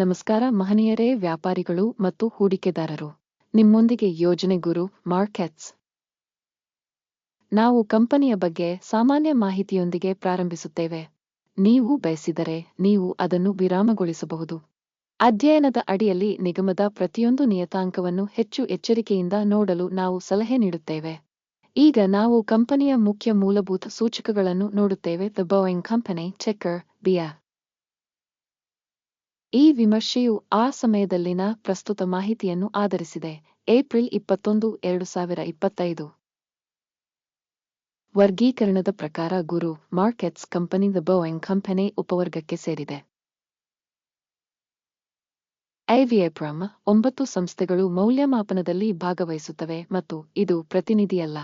ನಮಸ್ಕಾರ ಮಹನೀಯರೇ, ವ್ಯಾಪಾರಿಗಳು ಮತ್ತು ಹೂಡಿಕೆದಾರರು. ನಿಮ್ಮೊಂದಿಗೆ ಯೋಜನೆ ಗುರು ಮಾರ್ಕೆಟ್ಸ್. ನಾವು ಕಂಪನಿಯ ಬಗ್ಗೆ ಸಾಮಾನ್ಯ ಮಾಹಿತಿಯೊಂದಿಗೆ ಪ್ರಾರಂಭಿಸುತ್ತೇವೆ. ನೀವು ಬಯಸಿದರೆ ನೀವು ಅದನ್ನು ವಿರಾಮಗೊಳಿಸಬಹುದು. ಅಧ್ಯಯನದ ಅಡಿಯಲ್ಲಿ ನಿಗಮದ ಪ್ರತಿಯೊಂದು ನಿಯತಾಂಕವನ್ನು ಹೆಚ್ಚು ಎಚ್ಚರಿಕೆಯಿಂದ ನೋಡಲು ನಾವು ಸಲಹೆ ನೀಡುತ್ತೇವೆ. ಈಗ ನಾವು ಕಂಪನಿಯ ಮುಖ್ಯ ಮೂಲಭೂತ ಸೂಚಕಗಳನ್ನು ನೋಡುತ್ತೇವೆ. ದ ಬೋಯಿಂಗ್ ಕಂಪನಿ ಚೆಕ್ಕರ್ ಬಿಯಾ ಈ ವಿಮರ್ಶೆಯು ಆ ಸಮಯದಲ್ಲಿನ ಪ್ರಸ್ತುತ ಮಾಹಿತಿಯನ್ನು ಆಧರಿಸಿದೆ. ಏಪ್ರಿಲ್ ಇಪ್ಪತ್ತೊಂದು, ಎರಡು ಸಾವಿರ ಇಪ್ಪತ್ತೈದು. ವರ್ಗೀಕರಣದ ಪ್ರಕಾರ Guru Markets company the Boeing company ಉಪವರ್ಗಕ್ಕೆ ಸೇರಿದೆ. ಐವಿಎಪ್ರಮ್ ಒಂಬತ್ತು ಸಂಸ್ಥೆಗಳು ಮೌಲ್ಯಮಾಪನದಲ್ಲಿ ಭಾಗವಹಿಸುತ್ತವೆ ಮತ್ತು ಇದು ಪ್ರತಿನಿಧಿಯಲ್ಲ.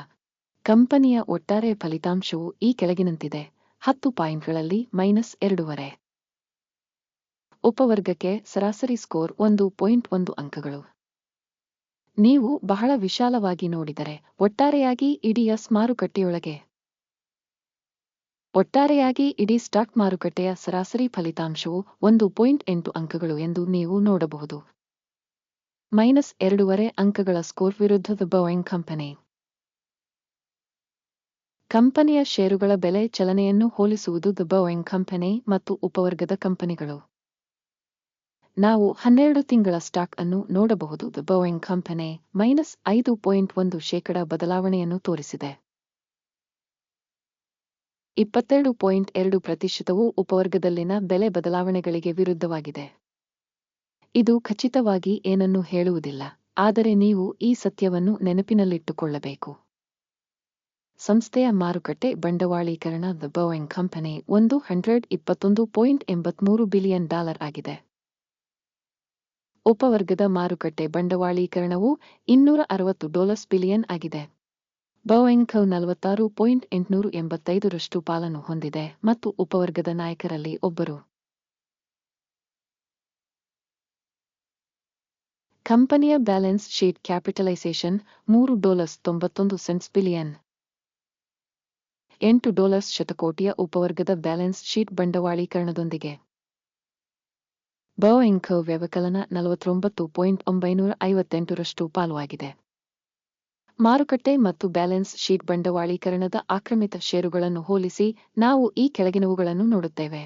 ಕಂಪನಿಯ ಒಟ್ಟಾರೆ ಫಲಿತಾಂಶವು ಈ ಕೆಳಗಿನಂತಿದೆ. ಹತ್ತು ಪಾಯಿಂಟ್ಗಳಲ್ಲಿ ಮೈನಸ್ ಎರಡೂವರೆ. ಉಪವರ್ಗಕ್ಕೆ ಸರಾಸರಿ ಸ್ಕೋರ್ ಒಂದು ಪಾಯಿಂಟ್ ಒಂದು ಅಂಕಗಳು. ನೀವು ಬಹಳ ವಿಶಾಲವಾಗಿ ನೋಡಿದರೆ ಒಟ್ಟಾರೆಯಾಗಿ ಇಡೀ ಎಸ್ ಮಾರುಕಟ್ಟೆಯೊಳಗೆ. ಒಟ್ಟಾರೆಯಾಗಿ ಇಡೀ ಸ್ಟಾಕ್ ಮಾರುಕಟ್ಟೆಯ ಸರಾಸರಿ ಫಲಿತಾಂಶವು ಒಂದು ಪಾಯಿಂಟ್ ಎಂಟು ಅಂಕಗಳು ಎಂದು ನೀವು ನೋಡಬಹುದು. ಮೈನಸ್ ಎರಡೂವರೆ ಅಂಕಗಳ ಸ್ಕೋರ್ ವಿರುದ್ಧದ ಬೋಯಿಂಗ್ ಕಂಪನಿ. ಕಂಪನಿಯ ಷೇರುಗಳ ಬೆಲೆ ಚಲನೆಯನ್ನು ಹೋಲಿಸುವುದು ದ ಬೋಯಿಂಗ್ ಕಂಪನಿ ಮತ್ತು ಉಪವರ್ಗದ ಕಂಪನಿಗಳು. ನಾವು ಹನ್ನೆರಡು ತಿಂಗಳ ಸ್ಟಾಕ್ ಅನ್ನು ನೋಡಬಹುದು. ದ ಬೋಯಿಂಗ್ ಕಂಪನಿ ಮೈನಸ್ ಐದು ಪಾಯಿಂಟ್ ಒಂದು ಶೇಕಡ ಬದಲಾವಣೆಯನ್ನು ತೋರಿಸಿದೆ. ಇಪ್ಪತ್ತೆರಡು ಪಾಯಿಂಟ್ ಎರಡು ಪ್ರತಿಶತವು ಉಪವರ್ಗದಲ್ಲಿನ ಬೆಲೆ ಬದಲಾವಣೆಗಳಿಗೆ ವಿರುದ್ಧವಾಗಿದೆ. ಇದು ಖಚಿತವಾಗಿ ಏನನ್ನೂ ಹೇಳುವುದಿಲ್ಲ, ಆದರೆ ನೀವು ಈ ಸತ್ಯವನ್ನು ನೆನಪಿನಲ್ಲಿಟ್ಟುಕೊಳ್ಳಬೇಕು. ಸಂಸ್ಥೆಯ ಮಾರುಕಟ್ಟೆ ಬಂಡವಾಳೀಕರಣ ದ ಬೋಯಿಂಗ್ ಕಂಪನಿ ಒಂದು ಹಂಡ್ರೆಡ್ ಇಪ್ಪತ್ತೊಂದು ಪಾಯಿಂಟ್ ಎಂಬತ್ಮೂರು ಬಿಲಿಯನ್ ಡಾಲರ್ ಆಗಿದೆ. ಉಪವರ್ಗದ ಮಾರುಕಟ್ಟೆ ಬಂಡವಾಳೀಕರಣವು ಇನ್ನೂರ ಅರವತ್ತು ಡಾಲರ್ಸ್ ಬಿಲಿಯನ್ ಆಗಿದೆ. ಖವ್ ನಲವತ್ತಾರು ಪಾಯಿಂಟ್ ಎಂಟುನೂರು ಎಂಬತ್ತೈದರಷ್ಟು ಪಾಲನ್ನು ಹೊಂದಿದೆ ಮತ್ತು ಉಪವರ್ಗದ ನಾಯಕರಲ್ಲಿ ಒಬ್ಬರು. ಕಂಪನಿಯ ಬ್ಯಾಲೆನ್ಸ್ ಶೀಟ್ ಕ್ಯಾಪಿಟಲೈಸೇಷನ್ ಮೂರು ಡಾಲರ್ಸ್ ತೊಂಬತ್ತೊಂದು ಸೆಂಟ್ಸ್ ಬಿಲಿಯನ್. ಎಂಟು ಡಾಲರ್ಸ್ ಶತಕೋಟಿಯ ಉಪವರ್ಗದ ಬ್ಯಾಲೆನ್ಸ್ ಶೀಟ್ ಬಂಡವಾಳೀಕರಣದೊಂದಿಗೆ. ಬೋಯಿಂಗ್ ವ್ಯವಕಲನ ನಲವತ್ತೊಂಬತ್ತು ಪಾಯಿಂಟ್ ಒಂಬೈನೂರ ಐವತ್ತೆಂಟರಷ್ಟು ಪಾಲುವಾಗಿದೆ. ಮಾರುಕಟ್ಟೆ ಮತ್ತು ಬ್ಯಾಲೆನ್ಸ್ ಶೀಟ್ ಬಂಡವಾಳೀಕರಣದ ಆಕ್ರಮಿತ ಷೇರುಗಳನ್ನು ಹೋಲಿಸಿ ನಾವು ಈ ಕೆಳಗಿನವುಗಳನ್ನು ನೋಡುತ್ತೇವೆ.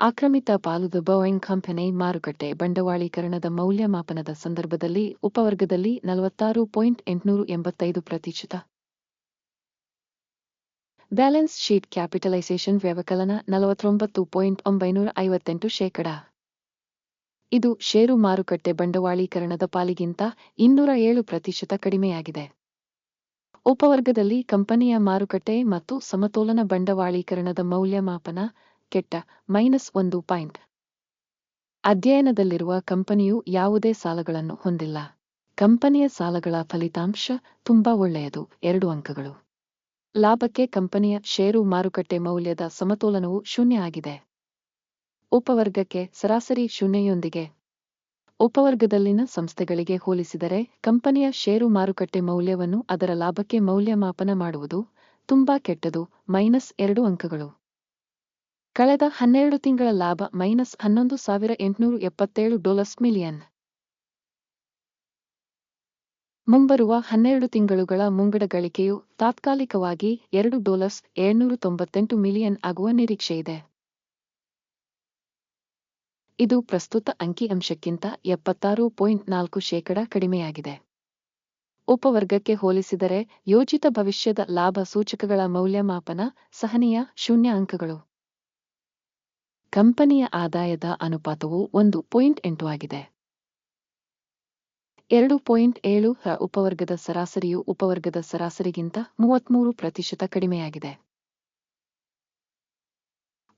ಆಕ್ರಮಿತ ಪಾಲುದ ಬೋಯಿಂಗ್ ಕಂಪನಿ ಮಾರುಕಟ್ಟೆ ಬಂಡವಾಳೀಕರಣದ ಮೌಲ್ಯಮಾಪನದ ಸಂದರ್ಭದಲ್ಲಿ ಉಪವರ್ಗದಲ್ಲಿ ನಲವತ್ತಾರು ಪಾಯಿಂಟ್ ಎಂಟುನೂರ ಎಂಬತ್ತೈದು ಪ್ರತಿಶತ. ಬ್ಯಾಲೆನ್ಸ್ ಶೀಟ್ ಕ್ಯಾಪಿಟಲೈಸೇಷನ್ ವ್ಯವಕಲನ ನಲವತ್ತೊಂಬತ್ತು ಪಾಯಿಂಟ್ ಒಂಬೈನೂರ ಐವತ್ತೆಂಟು ಶೇಕಡ. ಇದು ಷೇರು ಮಾರುಕಟ್ಟೆ ಬಂಡವಾಳೀಕರಣದ ಪಾಲಿಗಿಂತ ಇನ್ನೂರ ಏಳು ಪ್ರತಿಶತ ಕಡಿಮೆಯಾಗಿದೆ. ಉಪವರ್ಗದಲ್ಲಿ ಕಂಪನಿಯ ಮಾರುಕಟ್ಟೆ ಮತ್ತು ಸಮತೋಲನ ಬಂಡವಾಳೀಕರಣದ ಮೌಲ್ಯಮಾಪನ ಕೆಟ್ಟ ಮೈನಸ್ ಒಂದು ಪಾಯಿಂಟ್. ಅಧ್ಯಯನದಲ್ಲಿರುವ ಕಂಪನಿಯು ಯಾವುದೇ ಸಾಲಗಳನ್ನು ಹೊಂದಿಲ್ಲ. ಕಂಪನಿಯ ಸಾಲಗಳ ಫಲಿತಾಂಶ ತುಂಬಾ ಒಳ್ಳೆಯದು, ಎರಡು ಅಂಕಗಳು. ಲಾಭಕ್ಕೆ ಕಂಪನಿಯ ಷೇರು ಮಾರುಕಟ್ಟೆ ಮೌಲ್ಯದ ಸಮತೋಲನವು ಶೂನ್ಯ ಆಗಿದೆ. ಉಪವರ್ಗಕ್ಕೆ ಸರಾಸರಿ ಶೂನ್ಯೆಯೊಂದಿಗೆ ಉಪವರ್ಗದಲ್ಲಿನ ಸಂಸ್ಥೆಗಳಿಗೆ ಹೋಲಿಸಿದರೆ, ಕಂಪನಿಯ ಷೇರು ಮಾರುಕಟ್ಟೆ ಮೌಲ್ಯವನ್ನು ಅದರ ಲಾಭಕ್ಕೆ ಮೌಲ್ಯಮಾಪನ ಮಾಡುವುದು ತುಂಬಾ ಕೆಟ್ಟದು, ಮೈನಸ್ ಎರಡು ಅಂಕಗಳು. ಕಳೆದ ಹನ್ನೆರಡು ತಿಂಗಳ ಲಾಭ ಮೈನಸ್ ಹನ್ನೊಂದು ಸಾವಿರ ಎಂಟುನೂರು ಎಪ್ಪತ್ತೇಳು ಡಾಲರ್ಸ್ ಮಿಲಿಯನ್. ಮುಂಬರುವ ಹನ್ನೆರಡು ತಿಂಗಳುಗಳ ಮುಂಗಡ ಗಳಿಕೆಯು ತಾತ್ಕಾಲಿಕವಾಗಿ ಎರಡು ಡಾಲರ್ಸ್ ಏಳ್ನೂರು ತೊಂಬತ್ತೆಂಟು ಮಿಲಿಯನ್ ಆಗುವ ನಿರೀಕ್ಷೆಯಿದೆ. ಇದು ಪ್ರಸ್ತುತ ಅಂಕಿಅಂಶಕ್ಕಿಂತ ಎಪ್ಪತ್ತಾರು ಪಾಯಿಂಟ್ ನಾಲ್ಕು ಶೇಕಡ ಕಡಿಮೆಯಾಗಿದೆ. ಉಪವರ್ಗಕ್ಕೆ ಹೋಲಿಸಿದರೆ ಯೋಜಿತ ಭವಿಷ್ಯದ ಲಾಭ ಸೂಚಕಗಳ ಮೌಲ್ಯಮಾಪನ ಸಹನೀಯ ಶೂನ್ಯ ಅಂಕಗಳು. ಕಂಪನಿಯ ಆದಾಯದ ಅನುಪಾತವು ಒಂದು ಪಾಯಿಂಟ್ ಎಂಟು ಆಗಿದೆ. ಎರಡು ಪಾಯಿಂಟ್ ಏಳು ಉಪವರ್ಗದ ಸರಾಸರಿಯು ಉಪವರ್ಗದ ಸರಾಸರಿಗಿಂತ ಮೂವತ್ಮೂರು ಪ್ರತಿಶತ ಕಡಿಮೆಯಾಗಿದೆ.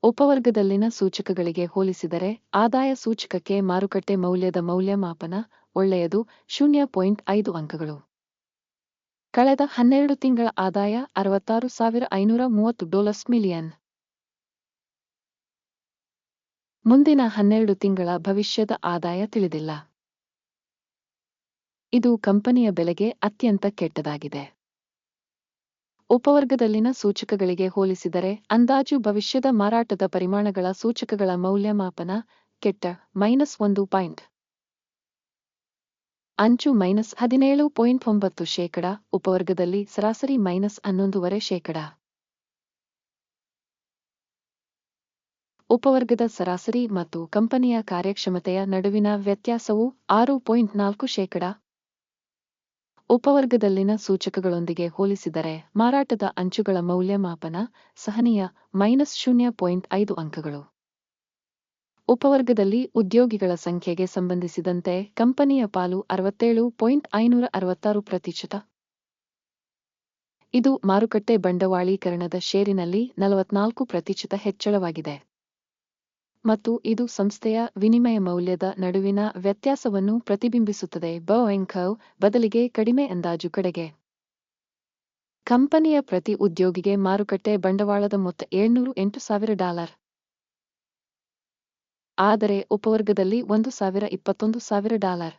ಉಪವರ್ಗದಲ್ಲಿನ ಸೂಚಕಗಳಿಗೆ ಹೋಲಿಸಿದರೆ ಆದಾಯ ಸೂಚಕಕ್ಕೆ ಮಾರುಕಟ್ಟೆ ಮೌಲ್ಯದ ಮೌಲ್ಯಮಾಪನ ಒಳ್ಳೆಯದು, ಶೂನ್ಯ ಪಾಯಿಂಟ್ ಐದು ಅಂಕಗಳು. ಕಳೆದ ಹನ್ನೆರಡು ತಿಂಗಳ ಆದಾಯ ಅರವತ್ತಾರು ಸಾವಿರ ಐನೂರ ಮೂವತ್ತು ಡಾಲರ್ಸ್ ಮಿಲಿಯನ್. ಮುಂದಿನ ಹನ್ನೆರಡು ತಿಂಗಳ ಭವಿಷ್ಯದ ಆದಾಯ ತಿಳಿದಿಲ್ಲ. ಇದು ಕಂಪನಿಯ ಬೆಲೆಗೆ ಅತ್ಯಂತ ಕೆಟ್ಟದಾಗಿದೆ. ಉಪವರ್ಗದಲ್ಲಿನ ಸೂಚಕಗಳಿಗೆ ಹೋಲಿಸಿದರೆ ಅಂದಾಜು ಭವಿಷ್ಯದ ಮಾರಾಟದ ಪರಿಮಾಣಗಳ ಸೂಚಕಗಳ ಮೌಲ್ಯಮಾಪನ ಕೆಟ್ಟ ಮೈನಸ್ ಒಂದು ಪಾಯಿಂಟ್. ಅಂಚು ಮೈನಸ್ ಹದಿನೇಳು ಪಾಯಿಂಟ್ ಒಂಬತ್ತು ಶೇಕಡ, ಉಪವರ್ಗದಲ್ಲಿ ಸರಾಸರಿ ಮೈನಸ್ ಹನ್ನೊಂದೂವರೆ ಶೇಕಡ. ಉಪವರ್ಗದ ಸರಾಸರಿ ಮತ್ತು ಕಂಪನಿಯ ಕಾರ್ಯಕ್ಷಮತೆಯ ನಡುವಿನ ವ್ಯತ್ಯಾಸವು ಆರು ಪಾಯಿಂಟ್ ನಾಲ್ಕು ಶೇಕಡ ಉಪವರ್ಗದಲ್ಲಿನ ಸೂಚಕಗಳೊಂದಿಗೆ ಹೋಲಿಸಿದರೆ, ಮಾರಾಟದ ಅಂಚುಗಳ ಮೌಲ್ಯಮಾಪನ ಸಹನೀಯ ಮೈನಸ್ ಶೂನ್ಯ ಪಾಯಿಂಟ್ ಐದು ಅಂಕಗಳು. ಉಪವರ್ಗದಲ್ಲಿ ಉದ್ಯೋಗಿಗಳ ಸಂಖ್ಯೆಗೆ ಸಂಬಂಧಿಸಿದಂತೆ ಕಂಪನಿಯ ಪಾಲು ಅರವತ್ತೇಳು ಪಾಯಿಂಟ್ ಐನೂರ ಅರವತ್ತಾರು ಪ್ರತಿಶತ. ಇದು ಮಾರುಕಟ್ಟೆ ಬಂಡವಾಳೀಕರಣದ ಷೇರಿನಲ್ಲಿ ನಲವತ್ನಾಲ್ಕು ಪ್ರತಿಶತ ಹೆಚ್ಚಳವಾಗಿದೆ. ಮತ್ತು ಇದು ಸಂಸ್ಥೆಯ ವಿನಿಮಯ ಮೌಲ್ಯದ ನಡುವಿನ ವ್ಯತ್ಯಾಸವನ್ನು ಪ್ರತಿಬಿಂಬಿಸುತ್ತದೆ. ಬೌಎಂಖವ್ ಬದಲಿಗೆ ಕಡಿಮೆ ಅಂದಾಜು ಕಡೆಗೆ. ಕಂಪನಿಯ ಪ್ರತಿ ಉದ್ಯೋಗಿಗೆ ಮಾರುಕಟ್ಟೆ ಬಂಡವಾಳದ ಮೊತ್ತ ಏಳ್ನೂರು ಎಂಟು ಸಾವಿರ ಡಾಲರ್. ಆದರೆ ಉಪವರ್ಗದಲ್ಲಿ ಒಂದು ಸಾವಿರ ಇಪ್ಪತ್ತೊಂದು ಸಾವಿರ ಡಾಲರ್.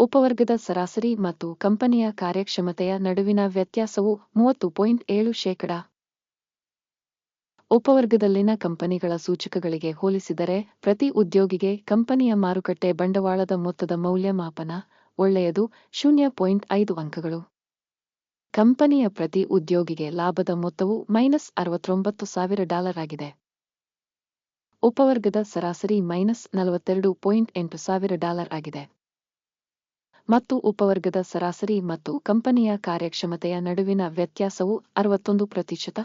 ಉಪವರ್ಗದ ಸರಾಸರಿ ಮತ್ತು ಕಂಪನಿಯ ಕಾರ್ಯಕ್ಷಮತೆಯ ನಡುವಿನ ವ್ಯತ್ಯಾಸವು ಮೂವತ್ತು ಪಾಯಿಂಟ್ ಏಳು ಶೇಕಡ. ಉಪವರ್ಗದಲ್ಲಿನ ಕಂಪನಿಗಳ ಸೂಚಕಗಳಿಗೆ ಹೋಲಿಸಿದರೆ, ಪ್ರತಿ ಉದ್ಯೋಗಿಗೆ ಕಂಪನಿಯ ಮಾರುಕಟ್ಟೆ ಬಂಡವಾಳದ ಮೊತ್ತದ ಮೌಲ್ಯಮಾಪನ ಒಳ್ಳೆಯದು, ಶೂನ್ಯ ಪಾಯಿಂಟ್ ಐದು ಅಂಕಗಳು. ಕಂಪನಿಯ ಪ್ರತಿ ಉದ್ಯೋಗಿಗೆ ಲಾಭದ ಮೊತ್ತವು ಮೈನಸ್ ಅರವತ್ತೊಂಬತ್ತು ಸಾವಿರ ಡಾಲರ್ ಆಗಿದೆ ಉಪವರ್ಗದ ಸರಾಸರಿ ಮೈನಸ್ ನಲವತ್ತೆರಡು ಪಾಯಿಂಟ್ ಎಂಟು ಸಾವಿರ ಡಾಲರ್ ಆಗಿದೆ ಮತ್ತು ಉಪವರ್ಗದ ಸರಾಸರಿ ಮತ್ತು ಕಂಪನಿಯ ಕಾರ್ಯಕ್ಷಮತೆಯ ನಡುವಿನ ವ್ಯತ್ಯಾಸವು ಅರವತ್ತೊಂದು ಪ್ರತಿಶತ.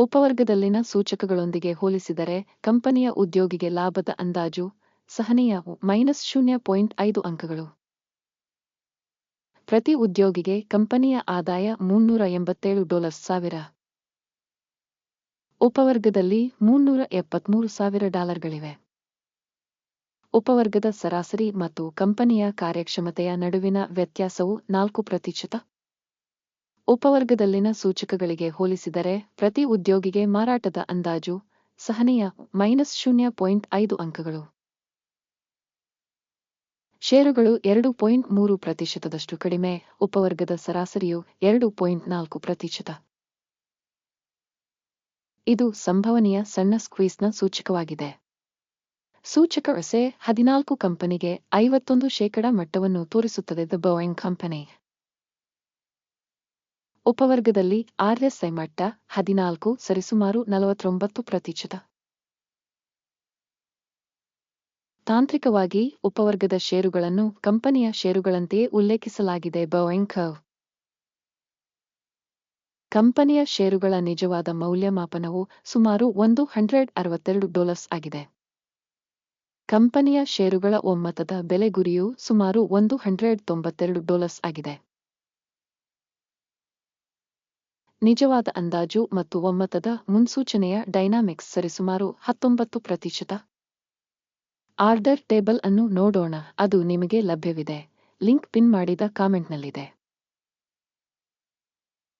ಉಪವರ್ಗದಲ್ಲಿನ ಸೂಚಕಗಳೊಂದಿಗೆ ಹೋಲಿಸಿದರೆ, ಕಂಪನಿಯ ಉದ್ಯೋಗಿಗೆ ಲಾಭದ ಅಂದಾಜು, ಸಹನೀಯ ಮೈನಸ್ ಶೂನ್ಯ ಪಾಯಿಂಟ್ ಐದು ಅಂಕಗಳು. ಪ್ರತಿ ಉದ್ಯೋಗಿಗೆ ಕಂಪನಿಯ ಆದಾಯ ಮುನ್ನೂರ ಎಂಬತ್ತೇಳು ಡಾಲರ್ಸ್ ಸಾವಿರ. ಉಪವರ್ಗದಲ್ಲಿ ಮುನ್ನೂರ ಎಪ್ಪತ್ಮೂರು ಸಾವಿರ ಡಾಲರ್ಗಳಿವೆ. ಉಪವರ್ಗದ ಸರಾಸರಿ ಮತ್ತು ಕಂಪನಿಯ ಕಾರ್ಯಕ್ಷಮತೆಯ ನಡುವಿನ ವ್ಯತ್ಯಾಸವು ನಾಲ್ಕು ಪ್ರತಿಶತ. ಉಪವರ್ಗದಲ್ಲಿನ ಸೂಚಕಗಳಿಗೆ ಹೋಲಿಸಿದರೆ ಪ್ರತಿ ಉದ್ಯೋಗಿಗೆ ಮಾರಾಟದ ಅಂದಾಜು ಸಹನೀಯ ಮೈನಸ್ ಶೂನ್ಯ ಪಾಯಿಂಟ್ ಐದು ಅಂಕಗಳು. ಷೇರುಗಳು ಎರಡು ಪಾಯಿಂಟ್ ಮೂರು ಪ್ರತಿಶತದಷ್ಟು ಕಡಿಮೆ, ಉಪವರ್ಗದ ಸರಾಸರಿಯು ಎರಡು ಪಾಯಿಂಟ್ ನಾಲ್ಕು ಪ್ರತಿಶತ. ಇದು ಸಂಭವನೀಯ ಸಣ್ಣ ಸ್ಕ್ವೀಸ್ನ ಸೂಚಕವಾಗಿದೆ. ಸೂಚಕ ವಸೆ ಹದಿನಾಲ್ಕು ಕಂಪನಿಗೆ ಐವತ್ತೊಂದು ಶೇಕಡಾ ಮಟ್ಟವನ್ನು ತೋರಿಸುತ್ತದೆ ದ ಬೋಯಿಂಗ್ ಕಂಪನಿ. ಉಪವರ್ಗದಲ್ಲಿ ಆರ್ಎಸ್ಐ ಮಟ್ಟ ಹದಿನಾಲ್ಕು ಸರಿಸುಮಾರು ನಲವತ್ತೊಂಬತ್ತು ಪ್ರತಿಶತ. ತಾಂತ್ರಿಕವಾಗಿ ಉಪವರ್ಗದ ಷೇರುಗಳನ್ನು ಕಂಪನಿಯ ಷೇರುಗಳಂತೆಯೇ ಉಲ್ಲೇಖಿಸಲಾಗಿದೆ ಬೋಯಿಂಗ್ ಕಂಪನಿಯ ಷೇರುಗಳ ನಿಜವಾದ ಮೌಲ್ಯಮಾಪನವು ಸುಮಾರು ಒಂದು ಹಂಡ್ರೆಡ್ ಅರವತ್ತೆರಡು ಡಾಲರ್ಸ್ ಆಗಿದೆ. ಕಂಪನಿಯ ಷೇರುಗಳ ಒಮ್ಮತದ ಬೆಲೆ ಗುರಿಯು ಸುಮಾರು ಒಂದು ಹಂಡ್ರೆಡ್ ತೊಂಬತ್ತೆರಡು ಡಾಲರ್ಸ್ ಆಗಿದೆ. ನಿಜವಾದ ಅಂದಾಜು ಮತ್ತು ಒಮ್ಮತದ ಮುನ್ಸೂಚನೆಯ ಡೈನಾಮಿಕ್ಸ್ ಸರಿಸುಮಾರು ಹತ್ತೊಂಬತ್ತು ಪ್ರತಿಶತ. ಆರ್ಡರ್ ಟೇಬಲ್ ಅನ್ನು ನೋಡೋಣ, ಅದು ನಿಮಗೆ ಲಭ್ಯವಿದೆ. ಲಿಂಕ್ ಪಿನ್ ಮಾಡಿದ ಕಾಮೆಂಟ್ನಲ್ಲಿದೆ.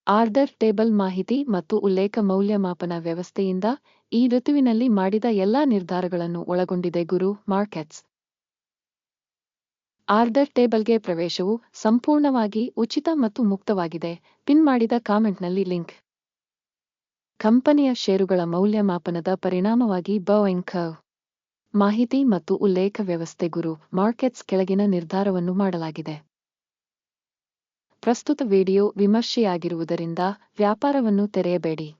ಆರ್ಡರ್ ಟೇಬಲ್ ಮಾಹಿತಿ ಮತ್ತು ಉಲ್ಲೇಖ ಮೌಲ್ಯಮಾಪನ ವ್ಯವಸ್ಥೆಯಿಂದ ಈ ಋತುವಿನಲ್ಲಿ ಮಾಡಿದ ಎಲ್ಲಾ ನಿರ್ಧಾರಗಳನ್ನು ಒಳಗೊಂಡಿದೆ ಗುರು ಮಾರ್ಕೆಟ್ಸ್. ಆರ್ಡರ್ ಟೇಬಲ್ಗೆ ಪ್ರವೇಶವು ಸಂಪೂರ್ಣವಾಗಿ ಉಚಿತ ಮತ್ತು ಮುಕ್ತವಾಗಿದೆ. ಪಿನ್ ಮಾಡಿದ ಕಾಮೆಂಟ್ನಲ್ಲಿ ಲಿಂಕ್. ಕಂಪನಿಯ ಷೇರುಗಳ ಮೌಲ್ಯಮಾಪನದ ಪರಿಣಾಮವಾಗಿ ಬೋಯಿಂಗ್ ಮಾಹಿತಿ ಮತ್ತು ಉಲ್ಲೇಖ ವ್ಯವಸ್ಥೆ ಗುರು ಮಾರ್ಕೆಟ್ಸ್ ಕೆಳಗಿನ ನಿರ್ಧಾರವನ್ನು ಮಾಡಲಾಗಿದೆ. ಪ್ರಸ್ತುತ ವಿಡಿಯೋ ವಿಮರ್ಶೆಯಾಗಿರುವುದರಿಂದ ವ್ಯಾಪಾರವನ್ನು ತೆರೆಯಬೇಡಿ.